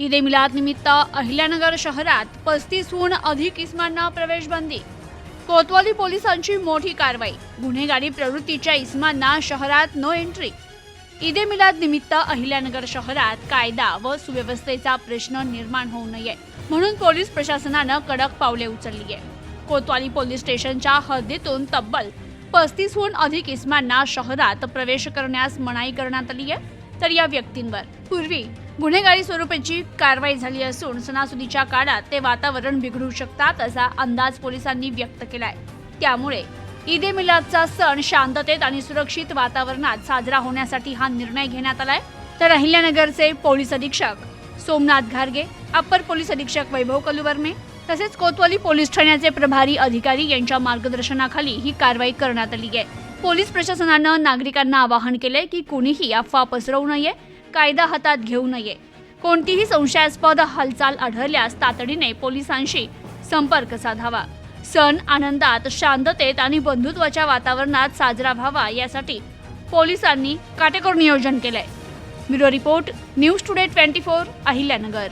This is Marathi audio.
ईद ए मिलाद निमित्त अहिल्यानगर शहरात पस्तीसहून अधिक इसमांना प्रवेशबंदी. कोतवाली पोलिसांची मोठी कारवाई. गुन्हेगारी प्रवृत्तीच्या इसमांना शहरात नो एंट्री ईद ए मिलाद निमित्त अहिल्यानगर शहरात कायदा व सुव्यवस्थेचा प्रश्न निर्माण होऊ नये म्हणून पोलीस प्रशासनानं कडक पावले उचलली आहे कोतवाली पोलीस स्टेशनच्या हद्दीतून तब्बल पस्तीसहून अधिक इस्मांना शहरात प्रवेश करण्यास मनाई करण्यात आली आहे तर या व्यक्तींवर. पूर्वी गुन्हेगारी स्वरूपाची कारवाई झाली असून सणासुदीच्या काळात ते वातावरण बिघडू शकतात असा अंदाज पोलिसांनी व्यक्त केलाय. त्यामुळे ईद ए मिलादचा सण शांततेत आणि सुरक्षित वातावरणात साजरा होण्यासाठी हा निर्णय घेण्यात आलाय. तर अहिल्यानगरचे पोलीस अधीक्षक सोमनाथ घारगे अप्पर पोलीस अधीक्षक वैभव कलुवर्मे तसेच कोतवाली पोलीस ठाण्याचे प्रभारी अधिकारी यांच्या मार्गदर्शनाखाली ही कारवाई करण्यात आली आहे. पोलीस प्रशासनानं नागरिकांना आवाहन केलंय की कुणीही अफवा पसरवू नये कायदा हातात घेऊ नये. कोणतीही संशयास्पद हालचाल आढळल्यास तातडीने पोलिसांशी संपर्क साधावा. सण आनंदात शांततेत आणि बंधुत्वाच्या वातावरणात साजरा व्हावा यासाठी पोलिसांनी काटेकोर नियोजन केलंय. Bureau report news today twenty four Ahilyanagar.